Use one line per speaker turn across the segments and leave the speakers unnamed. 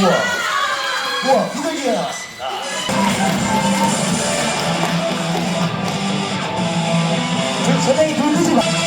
우와. 우와, 비둘기가 나왔습니다. 저, 불 끄지 마.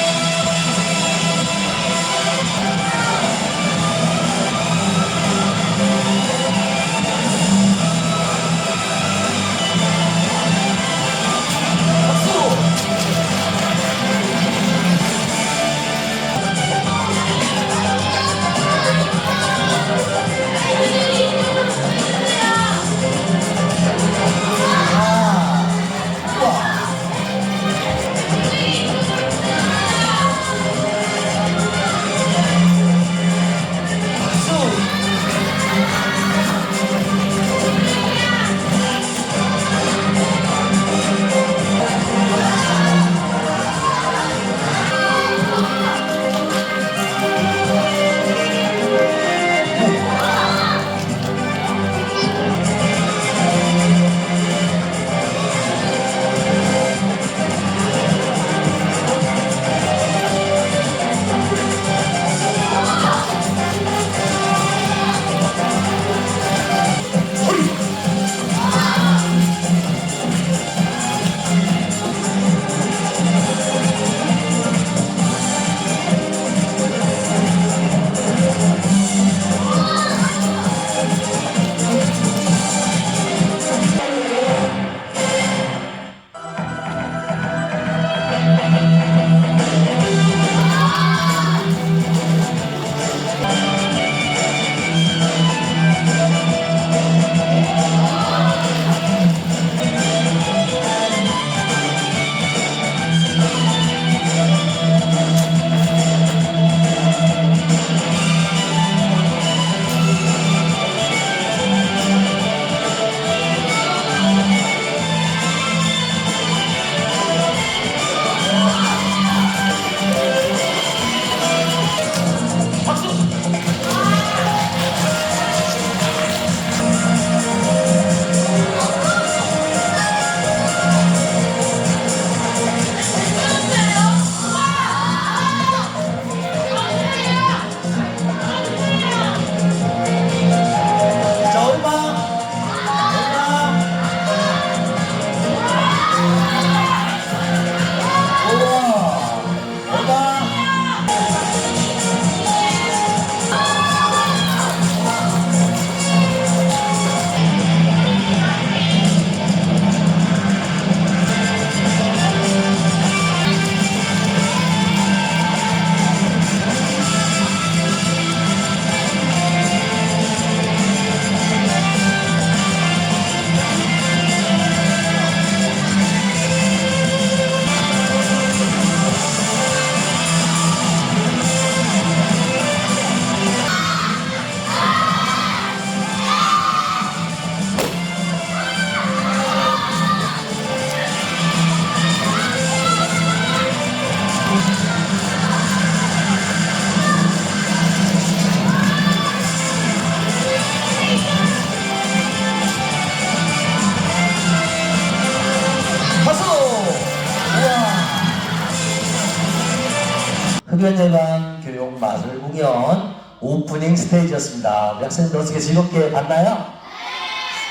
흡연 예방 교육 마술 공연 오프닝 스테이지였습니다. 우리 학생들 어떻게 즐겁게 봤나요?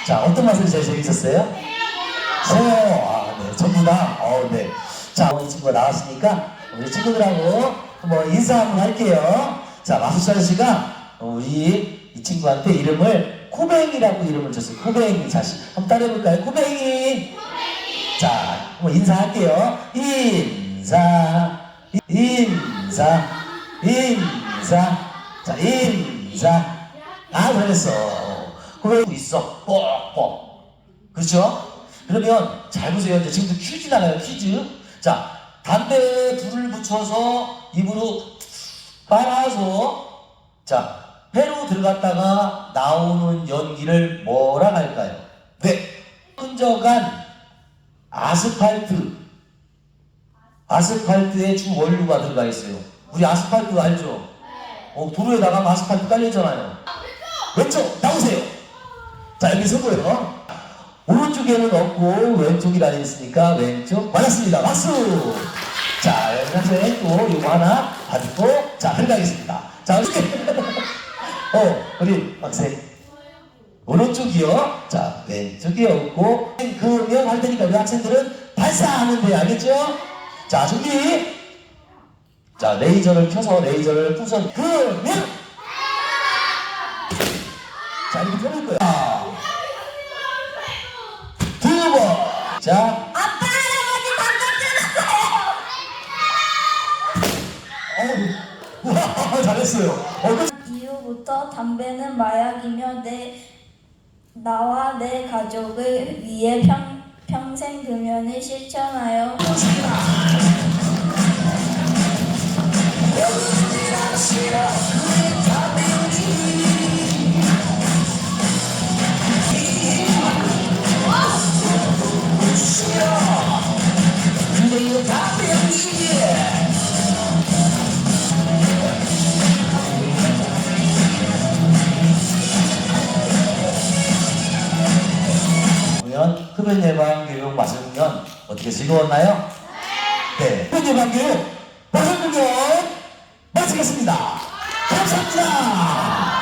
자, 어떤 마술이 제일 재밌었어요? 새우. 아, 네. 전부 다? 어, 네. 자, 오늘 친구가 나왔으니까 우리 친구들하고 한번 인사 한번 할게요. 자, 마술사 씨가 우리 이 친구한테 이름을 코뱅이라고 이름을 줬어요. 코뱅이 자식. 한번 따라해볼까요? 코뱅이. 자, 한번 인사할게요. 인사, 인사, 인사. 자, 인사. 아, 잘했어. 그러고 있어. 뻑뻑. 그렇죠? 그러면 잘 보세요. 이제 지금도 퀴즈 나가요. 퀴즈. 자, 담배에 불을 붙여서 입으로 빨아서 자, 폐로 들어갔다가 나오는 연기를 뭐라 할까요? 네. 끈적한 아스팔트. 아스팔트에 주 원료가 들어가 있어요. 우리 아스팔트 알죠? 어, 도로에 나가면 아스팔트 깔려있잖아요. 왼쪽 나오세요. 자 여기 서고요. 오른쪽에는 없고 왼쪽이 달려 있으니까 왼쪽 맞았습니다. 박수. 자 여기 학생 또 이거 하나 받고 자 들어가겠습니다. 자 어떻게? 어 우리 학생 오른쪽이요. 자, 왼쪽이었고, 그명 할 테니까 우리 학생들은 발사하면 돼요. 알겠죠? 자, 준비. 자, 레이저를 켜서 레이저를 부숴. 그명! 자, 이렇게 거예요. 하나, 두 번. 자,
아빠 할아버지 방금
어우, 와, 잘했어요. 어, 그-
이후부터 담배는 마약이며 내 나와 내 가족을 위해 평, 평생 금연을 실천하여
그대의 흡연 예방 교육 공연 어떻게 즐거웠나요? 네. 흡연 예방 교육 마술 공연 마치겠습니다. 감사합니다.